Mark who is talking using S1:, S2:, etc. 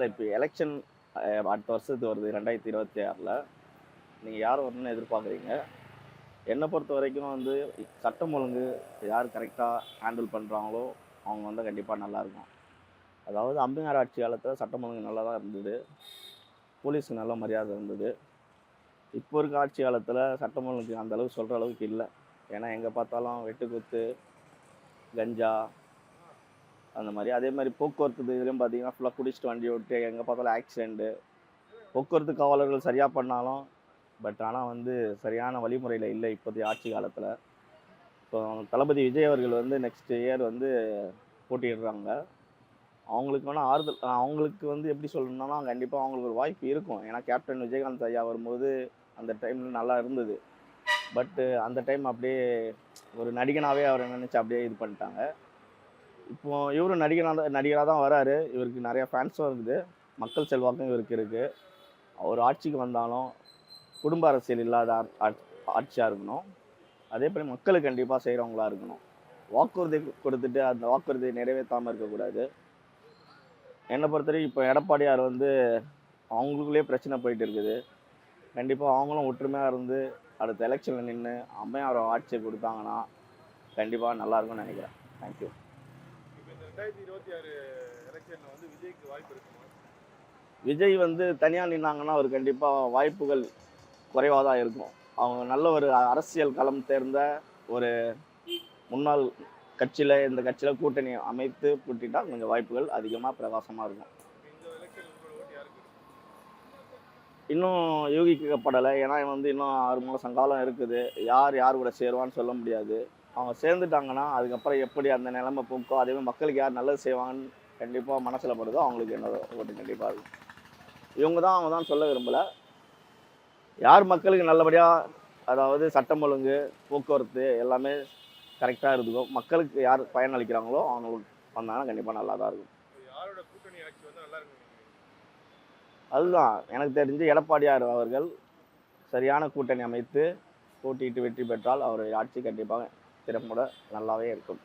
S1: இல்லை இப்போ எலெக்ஷன் அடுத்த வருஷத்துக்கு வருது ரெண்டாயிரத்தி இருபத்தி ஆறில். நீங்கள் யார் வரணும்னு எதிர்பார்க்குறீங்க? என்னை பொறுத்த வரைக்கும் வந்து சட்டம் ஒழுங்கு யார் கரெக்டாக ஹேண்டில் பண்ணுறாங்களோ அவங்க வந்து கண்டிப்பாக நல்லாயிருக்கும். அதாவது அம்பேத்கர் ஆட்சி காலத்தில் சட்டம் ஒழுங்கு நல்லா தான் இருந்தது. போலீஸுக்கு நல்ல மரியாதை இருந்தது. இப்போ இருக்க ஆட்சி காலத்தில் சட்டம் ஒழுங்கு அந்த அளவுக்கு சொல்கிற அளவுக்கு இல்லை. ஏன்னா எங்கே பார்த்தாலும் வெட்டுக்குத்து கஞ்சா அந்த மாதிரி. அதே மாதிரி போக்குவரத்து இதுலையும் பார்த்தீங்கன்னா ஃபுல்லாக குடிச்சிட்டு வண்டி விட்டு எங்கே பார்த்தாலும் ஆக்சிடெண்ட்டு போக்குவரத்து காவலர்கள் சரியாக பண்ணாலும் பட் ஆனால் வந்து சரியான வழிமுறையில் இல்லை இப்போதைய ஆட்சி காலத்தில். இப்போ தளபதி விஜய் அவர்கள் வந்து நெக்ஸ்ட் இயர் வந்து போட்டியிடுறாங்க. அவங்களுக்கு வேணால் ஆறுதல் அவங்களுக்கு வந்து எப்படி சொல்லணும்னா கண்டிப்பாக அவங்களுக்கு ஒரு வாய்ப்பு இருக்கும். ஏன்னா கேப்டன் விஜயகாந்த் ஐயா வரும்போது அந்த டைமில் நல்லா இருந்தது. பட்டு அந்த டைம் அப்படியே ஒரு நடிகனாகவே அவரை நினச்சி அப்படியே இது பண்ணிட்டாங்க. இப்போ இவரும் நடிகனாக நடிகராக தான் வராரு. இவருக்கு நிறைய ஃபேன்ஸும் இருக்குது மக்கள் செல்வாக்கும் இவருக்கு இருக்குது அவர் ஆட்சிக்கு வந்தாலும் குடும்ப அரசியல் இல்லாத ஆட்சியாக இருக்கணும். அதே போல் மக்களுக்கு கண்டிப்பாக செய்கிறவங்களா இருக்கணும். வாக்குறுதி கொடுத்துட்டு அந்த வாக்குறுதியை நிறைவேற்றாமல் இருக்கக்கூடாது. என்னை பொறுத்தவரைக்கும் இப்போ எடப்பாடியார் வந்து அவங்களுக்குள்ளேயே பிரச்சனை போயிட்டு இருக்குது. கண்டிப்பாக அவங்களும் ஒற்றுமையாக இருந்து அடுத்த எலெக்ஷனில் நின்று அம்மையார் ஆட்சியை கொடுத்தாங்கன்னா கண்டிப்பாக நல்லாயிருக்கும்னு நினைக்கிறேன். தேங்க்யூ
S2: ரெண்டாயிரத்தி இருபத்தி ஆறு எலெக்ஷன்ல வந்து விஜய்க்கு வாய்ப்பு இருக்குமா?
S1: விஜய் வந்து தனியாக நின்னாங்கன்னா அவர் கண்டிப்பாக வாய்ப்புகள் குறைவாக தான் இருக்கும். அவங்க நல்ல ஒரு அரசியல் களம் தேர்ந்த ஒரு முன்னாள் கட்சியில் இந்த கட்சியில் கூட்டணி அமைத்து கூட்டிட்டா கொஞ்சம் வாய்ப்புகள் அதிகமாக பிரகாசமாக இருக்கும். இன்னும் யூகிக்கப்படலை ஏன்னா வந்து இன்னும் ஆறு மாதம் காலம் இருக்குது. யார் யார் கூட சேருவான்னு சொல்ல முடியாது. அவங்க சேர்ந்துட்டாங்கன்னா அதுக்கப்புறம் எப்படி அந்த நிலைமை போக்கோ அதே மாதிரி மக்களுக்கு யார் நல்லது செய்வாங்கன்னு கண்டிப்பாக மனசில் படுதோ அவங்களுக்கு என்னோட ஓட்டு கண்டிப்பாக இருக்கும். இவங்க தான் அவங்க தான் சொல்ல விரும்பலை. யார் மக்களுக்கு நல்லபடியாக அதாவது சட்டம் ஒழுங்கு போக்குவரத்து எல்லாமே கரெக்டாக இருக்குதோ மக்களுக்கு யார் பயன் அளிக்கிறாங்களோ அவங்களுக்கு வந்தாங்கன்னா கண்டிப்பாக நல்லா தான் இருக்கும்.
S2: இப்போ யாரோட கூட்டணி ஆட்சி வந்து நல்லா இருக்கும்
S1: அதுதான். எனக்கு தெரிஞ்சு எடப்பாடியார் அவர்கள் சரியான கூட்டணி அமைத்து போட்டியிட்டு வெற்றி பெற்றால் அவர் ஆட்சி கண்டிப்பாக திறம்பட நல்லாவே இருக்கும்.